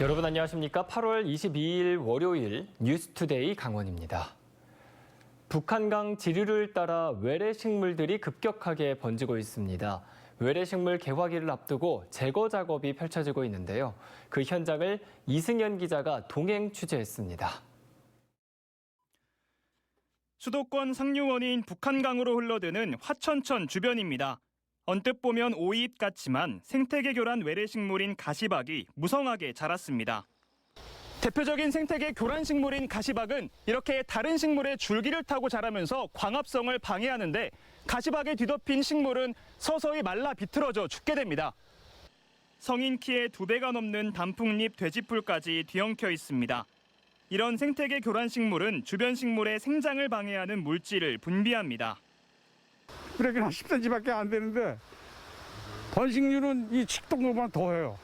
여러분 안녕하십니까? 8월 22일 월요일 뉴스투데이 강원입니다. 북한강 지류를 따라 외래 식물들이 급격하게 번지고 있습니다. 외래 식물 개화기를 앞두고 제거 작업이 펼쳐지고 있는데요. 그 현장을 이승현 기자가 동행 취재했습니다. 수도권 상류원인 북한강으로 흘러드는 화천천 주변입니다. 언뜻 보면 오이잎 같지만 생태계 교란 외래식물인 가시박이 무성하게 자랐습니다. 대표적인 생태계 교란 식물인 가시박은 이렇게 다른 식물의 줄기를 타고 자라면서 광합성을 방해하는데 가시박에 뒤덮인 식물은 서서히 말라 비틀어져 죽게 됩니다. 성인 키의 두 배가 넘는 단풍잎 돼지풀까지 뒤엉켜 있습니다. 이런 생태계 교란 식물은 주변 식물의 생장을 방해하는 물질을 분비합니다. 그러긴 한 10cm밖에 안 되는데 번식률은 이 칡동물보다 더해요.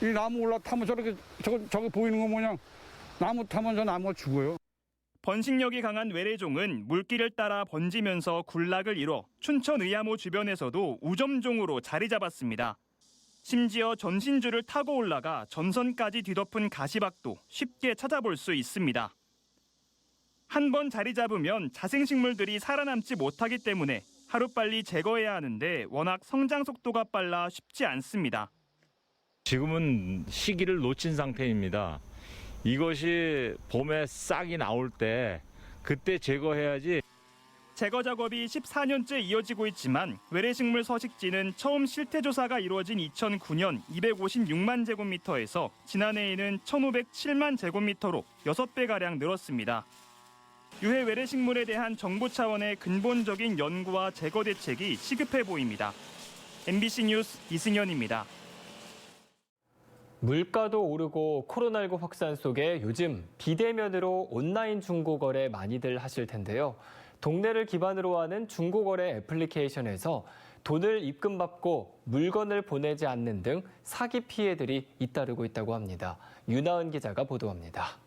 이 나무 올라타면 저렇게 저거 저거 보이는 거 뭐냐 나무 타면 저 나무가 죽어요. 번식력이 강한 외래종은 물길을 따라 번지면서 군락을 이뤄 춘천 의암호 주변에서도 우점종으로 자리 잡았습니다. 심지어 전신주를 타고 올라가 전선까지 뒤덮은 가시박도 쉽게 찾아볼 수 있습니다. 한 번 자리 잡으면 자생식물들이 살아남지 못하기 때문에 하루빨리 제거해야 하는데 워낙 성장 속도가 빨라 쉽지 않습니다. 지금은 시기를 놓친 상태입니다. 이것이 봄에 싹이 나올 때 그때 제거해야지 제거 작업이 14년째 이어지고 있지만 외래식물 서식지는 처음 실태 조사가 이루어진 2009년 256만 제곱미터에서 지난해에는 1,507만 제곱미터로 6배 가량 늘었습니다. 유해 외래식물에 대한 정부 차원의 근본적인 연구와 제거 대책이 시급해 보입니다. MBC 뉴스 이승현입니다. 물가도 오르고 코로나19 확산 속에 요즘 비대면으로 온라인 중고거래 많이들 하실 텐데요. 동네를 기반으로 하는 중고거래 애플리케이션에서 돈을 입금받고 물건을 보내지 않는 등 사기 피해들이 잇따르고 있다고 합니다. 윤하은 기자가 보도합니다.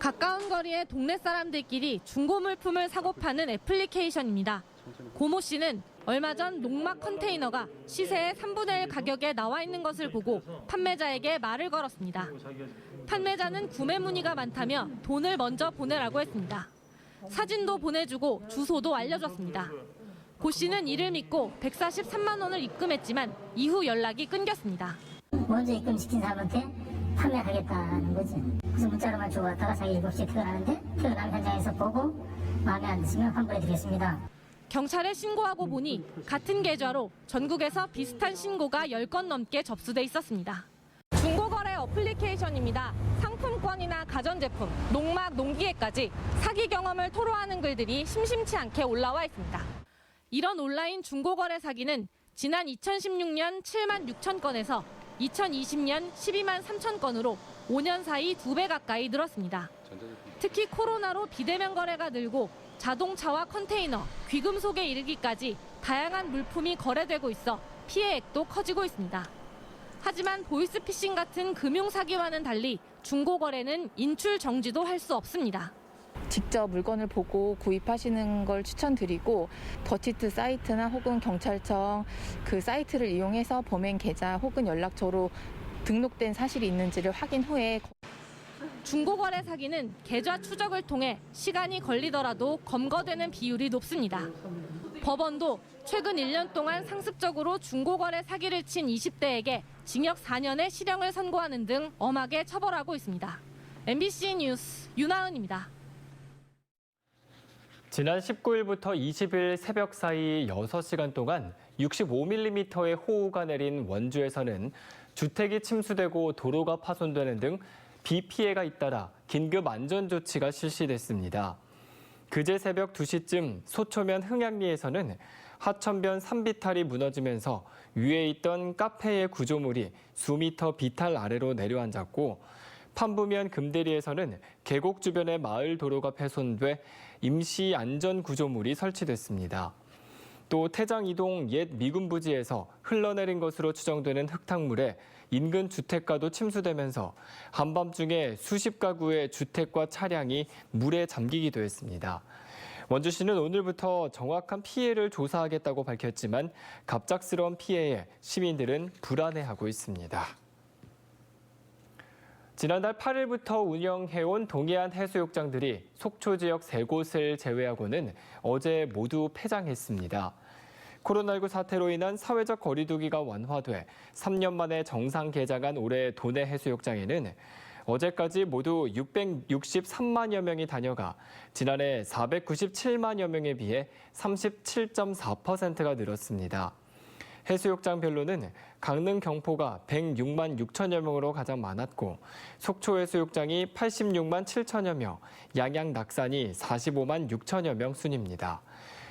가까운 거리의 동네 사람들끼리 중고 물품을 사고 파는 애플리케이션입니다. 고모 씨는 얼마 전 농막 컨테이너가 시세의 3분의 1 가격에 나와 있는 것을 보고 판매자에게 말을 걸었습니다. 판매자는 구매 문의가 많다며 돈을 먼저 보내라고 했습니다. 사진도 보내주고 주소도 알려줬습니다. 고 씨는 이를 믿고 143만 원을 입금했지만 이후 연락이 끊겼습니다. 먼저 입금시킨 사람한테 판매하겠다는 거지. 그래서 문자로만 주고받다가 자기 7시에 퇴근하는데 퇴근하면 현장에서 보고 마음에 안 드시면 환불해드리겠습니다. 경찰에 신고하고 보니 같은 계좌로 전국에서 비슷한 신고가 10건 넘게 접수돼 있었습니다. 중고거래 어플리케이션입니다. 상품권이나 가전제품, 농막, 농기계까지 사기 경험을 토로하는 글들이 심심치 않게 올라와 있습니다. 이런 온라인 중고거래 사기는 지난 2016년 7만 6천 건에서 2020년 12만 3천 건으로 5년 사이 두배 가까이 늘었습니다. 특히 코로나로 비대면 거래가 늘고 자동차와 컨테이너, 귀금속에 이르기까지 다양한 물품이 거래되고 있어 피해액도 커지고 있습니다. 하지만 보이스피싱 같은 금융 사기와는 달리 중고 거래는 인출 정지도 할 수 없습니다. 직접 물건을 보고 구입하시는 걸 추천드리고 더치트 사이트나 혹은 경찰청 그 사이트를 이용해서 범행 계좌 혹은 연락처로 등록된 사실이 있는지를 확인 후에 중고거래 사기는 계좌 추적을 통해 시간이 걸리더라도 검거되는 비율이 높습니다. 법원도 최근 1년 동안 상습적으로 중고거래 사기를 친 20대에게 징역 4년의 실형을 선고하는 등 엄하게 처벌하고 있습니다. MBC 뉴스 윤하은입니다. 지난 19일부터 20일 새벽 사이 6시간 동안 65mm의 호우가 내린 원주에서는 주택이 침수되고 도로가 파손되는 등 비 피해가 잇따라 긴급 안전 조치가 실시됐습니다. 그제 새벽 2시쯤 소초면 흥양리에서는 하천변 산비탈이 무너지면서 위에 있던 카페의 구조물이 수미터 비탈 아래로 내려앉았고 판부면 금대리에서는 계곡 주변의 마을 도로가 훼손돼 임시 안전 구조물이 설치됐습니다. 또 태장 이동 옛 미군 부지에서 흘러내린 것으로 추정되는 흙탕물에 인근 주택가도 침수되면서 한밤중에 수십 가구의 주택과 차량이 물에 잠기기도 했습니다. 원주시는 오늘부터 정확한 피해를 조사하겠다고 밝혔지만 갑작스러운 피해에 시민들은 불안해하고 있습니다. 지난달 8일부터 운영해온 동해안 해수욕장들이 속초 지역 세 곳을 제외하고는 어제 모두 폐장했습니다. 코로나19 사태로 인한 사회적 거리두기가 완화돼 3년 만에 정상 개장한 올해 도내 해수욕장에는 어제까지 모두 663만여 명이 다녀가 지난해 497만여 명에 비해 37.4%가 늘었습니다. 해수욕장별로는 강릉 경포가 106만 6천여 명으로 가장 많았고 속초 해수욕장이 86만 7천여 명, 양양 낙산이 45만 6천여 명 순입니다.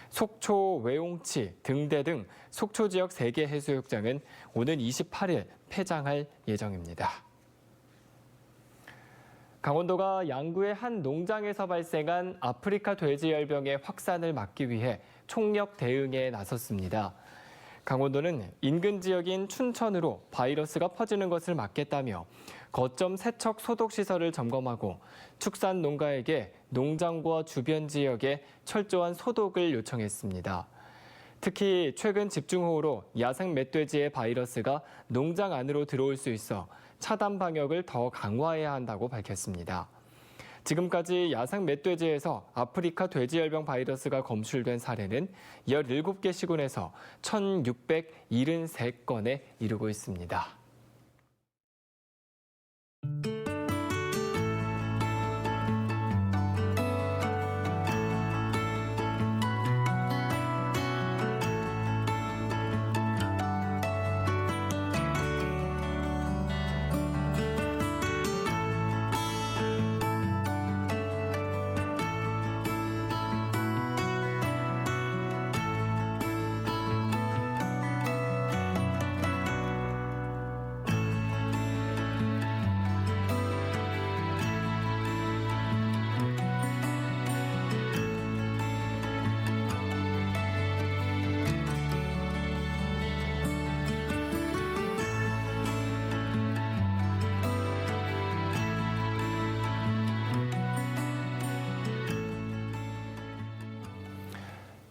속초, 외용치, 등대 등 속초 지역 3개 해수욕장은 오는 28일 폐장할 예정입니다. 강원도가 양구의 한 농장에서 발생한 아프리카 돼지열병의 확산을 막기 위해 총력 대응에 나섰습니다. 강원도는 인근 지역인 춘천으로 바이러스가 퍼지는 것을 막겠다며 거점 세척 소독 시설을 점검하고 축산 농가에게 농장과 주변 지역에 철저한 소독을 요청했습니다. 특히 최근 집중호우로 야생 멧돼지의 바이러스가 농장 안으로 들어올 수 있어 차단 방역을 더 강화해야 한다고 밝혔습니다. 지금까지 야생 멧돼지에서 아프리카 돼지열병 바이러스가 검출된 사례는 17개 시군에서 1,673건에 이르고 있습니다.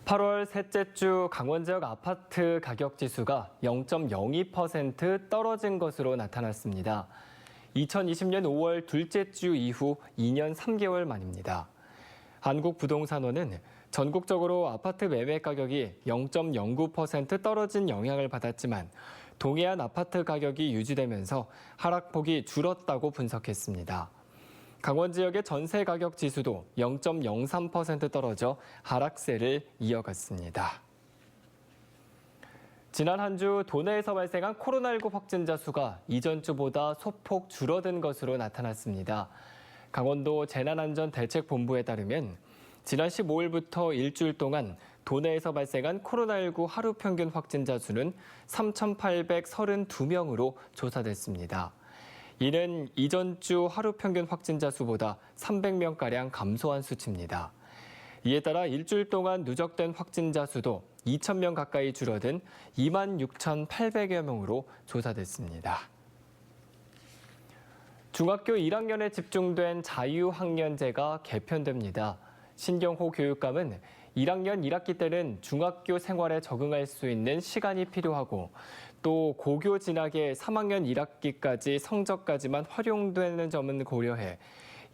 팔월 셋째 주 강원 지역 아파트 가격 지수가 0.02% 떨어진 것으로 나타났습니다. 2020년 5월 둘째 주 이후 2년 3개월 만입니다. 한국부동산원은 전국적으로 아파트 매매 가격이 0.09% 떨어진 영향을 받았지만 동해안 아파트 가격이 유지되면서 하락폭이 줄었다고 분석했습니다. 강원 지역의 전세 가격 지수도 0.03% 떨어져 하락세를 이어갔습니다. 지난 한 주 도내에서 발생한 코로나19 확진자 수가 이전 주보다 소폭 줄어든 것으로 나타났습니다. 강원도 재난안전대책본부에 따르면 지난 15일부터 일주일 동안 도내에서 발생한 코로나19 하루 평균 확진자 수는 3,832명으로 조사됐습니다. 이는 이전 주 하루 평균 확진자 수보다 300명가량 감소한 수치입니다. 이에 따라 일주일 동안 누적된 확진자 수도 2,000명 가까이 줄어든 26,800여 명으로 조사됐습니다. 중학교 1학년에 집중된 자유학년제가 개편됩니다. 신경호 교육감은 1학년 1학기 때는 중학교 생활에 적응할 수 있는 시간이 필요하고 또 고교 진학에 3학년 1학기까지 성적까지만 활용되는 점은 고려해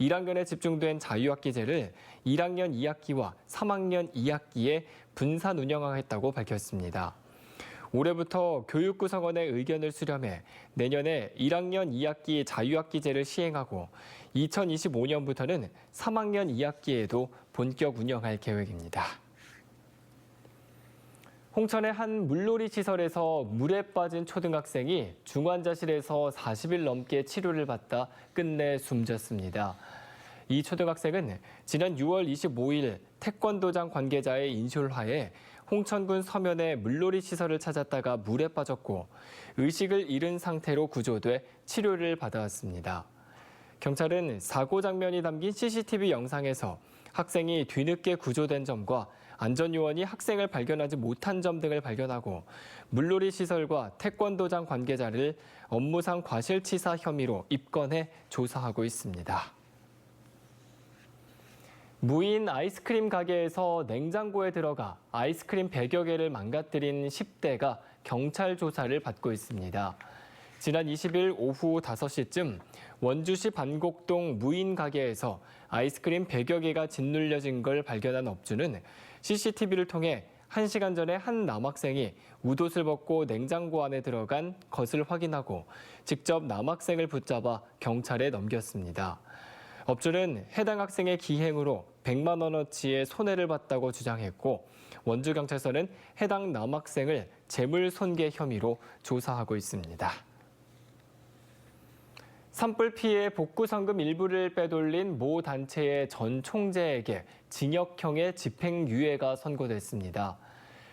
1학년에 집중된 자유학기제를 1학년 2학기와 3학년 2학기에 분산 운영하겠다고 밝혔습니다. 올해부터 교육구성원의 의견을 수렴해 내년에 1학년 2학기 자유학기제를 시행하고 2025년부터는 3학년 2학기에도 본격 운영할 계획입니다. 홍천의 한 물놀이 시설에서 물에 빠진 초등학생이 중환자실에서 40일 넘게 치료를 받다 끝내 숨졌습니다. 이 초등학생은 지난 6월 25일 태권도장 관계자의 인솔하에 홍천군 서면의 물놀이 시설을 찾았다가 물에 빠졌고 의식을 잃은 상태로 구조돼 치료를 받아왔습니다. 경찰은 사고 장면이 담긴 CCTV 영상에서 학생이 뒤늦게 구조된 점과 안전요원이 학생을 발견하지 못한 점 등을 발견하고 물놀이 시설과 태권도장 관계자를 업무상 과실치사 혐의로 입건해 조사하고 있습니다. 무인 아이스크림 가게에서 냉장고에 들어가 아이스크림 100여 개를 망가뜨린 10대가 경찰 조사를 받고 있습니다. 지난 20일 오후 5시쯤 원주시 반곡동 무인 가게에서 아이스크림 100여 개가 짓눌려진 걸 발견한 업주는 CCTV를 통해 1시간 전에 한 남학생이 웃옷을 벗고 냉장고 안에 들어간 것을 확인하고 직접 남학생을 붙잡아 경찰에 넘겼습니다. 업주는 해당 학생의 기행으로 100만 원어치의 손해를 봤다고 주장했고 원주경찰서는 해당 남학생을 재물 손괴 혐의로 조사하고 있습니다. 산불 피해 복구 상금 일부를 빼돌린 모 단체의 전 총재에게 징역형의 집행유예가 선고됐습니다.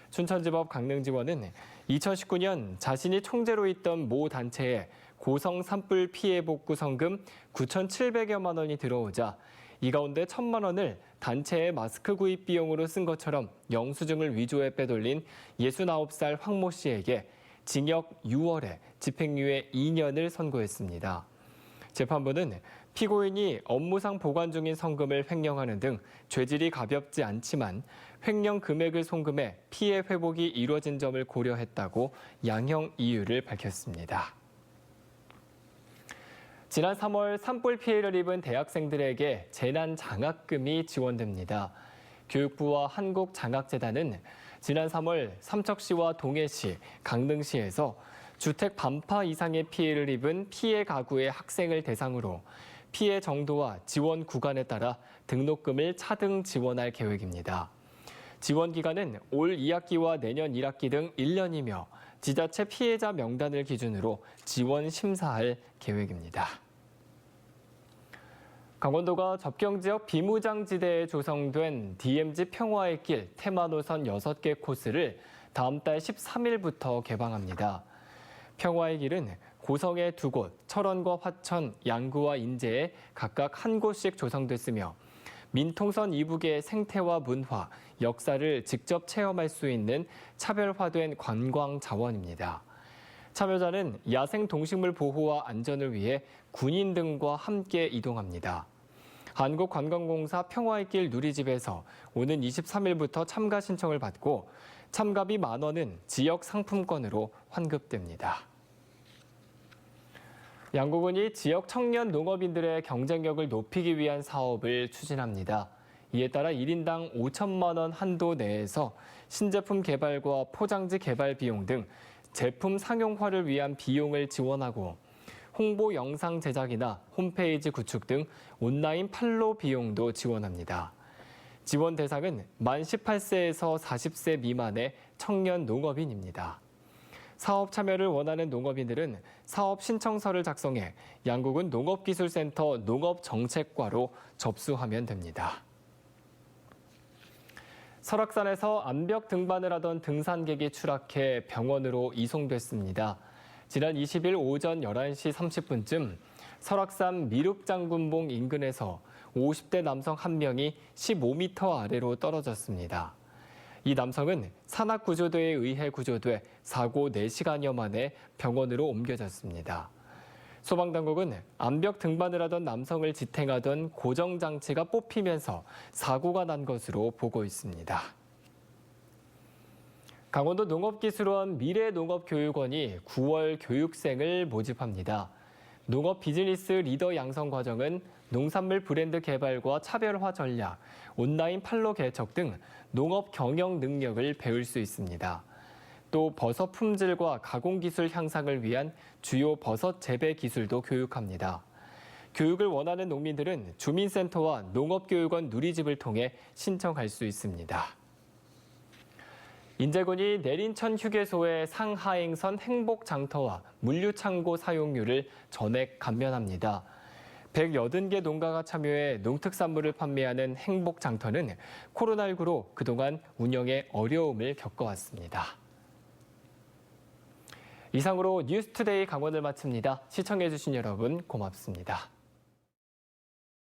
춘천지법 강릉지원은 2019년 자신이 총재로 있던 모 단체에 고성 산불 피해 복구 성금 9,700여만 원이 들어오자 이 가운데 1천만 원을 단체의 마스크 구입 비용으로 쓴 것처럼 영수증을 위조해 빼돌린 69살 황 모 씨에게 징역 6월에 집행유예 2년을 선고했습니다. 재판부는 피고인이 업무상 보관 중인 성금을 횡령하는 등 죄질이 가볍지 않지만 횡령 금액을 송금해 피해 회복이 이루어진 점을 고려했다고 양형 이유를 밝혔습니다. 지난 3월 산불 피해를 입은 대학생들에게 재난 장학금이 지원됩니다. 교육부와 한국장학재단은 지난 3월 삼척시와 동해시, 강릉시에서 주택 반파 이상의 피해를 입은 피해 가구의 학생을 대상으로 피해 정도와 지원 구간에 따라 등록금을 차등 지원할 계획입니다. 지원 기간은 올 2학기와 내년 1학기 등 1년이며 지자체 피해자 명단을 기준으로 지원 심사할 계획입니다. 강원도가 접경지역 비무장지대에 조성된 DMZ 평화의 길 테마 노선 6개 코스를 다음 달 13일부터 개방합니다. 평화의 길은 고성의 두 곳, 철원과 화천, 양구와 인제에 각각 한 곳씩 조성됐으며 민통선 이북의 생태와 문화, 역사를 직접 체험할 수 있는 차별화된 관광 자원입니다. 참여자는 야생 동식물 보호와 안전을 위해 군인 등과 함께 이동합니다. 한국관광공사 평화의 길 누리집에서 오는 23일부터 참가 신청을 받고 참가비 만 원은 지역 상품권으로 환급됩니다. 양국은이 지역 청년 농업인들의 경쟁력을 높이기 위한 사업을 추진합니다. 이에 따라 1인당 5천만 원 한도 내에서 신제품 개발과 포장지 개발 비용 등 제품 상용화를 위한 비용을 지원하고 홍보 영상 제작이나 홈페이지 구축 등 온라인 판로 비용도 지원합니다. 지원 대상은 만 18세에서 40세 미만의 청년 농업인입니다. 사업 참여를 원하는 농업인들은 사업 신청서를 작성해 양국은 농업기술센터 농업정책과로 접수하면 됩니다. 설악산에서 암벽 등반을 하던 등산객이 추락해 병원으로 이송됐습니다. 지난 20일 오전 11시 30분쯤 설악산 미륵장군봉 인근에서 50대 남성 한 명이 15m 아래로 떨어졌습니다. 이 남성은 산악구조대에 의해 구조돼 사고 4시간여 만에 병원으로 옮겨졌습니다. 소방당국은 암벽 등반을 하던 남성을 지탱하던 고정장치가 뽑히면서 사고가 난 것으로 보고 있습니다. 강원도 농업기술원 미래농업교육원이 9월 교육생을 모집합니다. 농업 비즈니스 리더 양성 과정은 농산물 브랜드 개발과 차별화 전략, 온라인 판로 개척 등 농업 경영 능력을 배울 수 있습니다. 또 버섯 품질과 가공 기술 향상을 위한 주요 버섯 재배 기술도 교육합니다. 교육을 원하는 농민들은 주민센터와 농업교육원 누리집을 통해 신청할 수 있습니다. 인제군이 내린천 휴게소의 상하행선 행복장터와 물류창고 사용료를 전액 감면합니다. 180개 농가가 참여해 농특산물을 판매하는 행복장터는 코로나19로 그동안 운영에 어려움을 겪어왔습니다. 이상으로 뉴스투데이 강원을 마칩니다. 시청해주신 여러분 고맙습니다.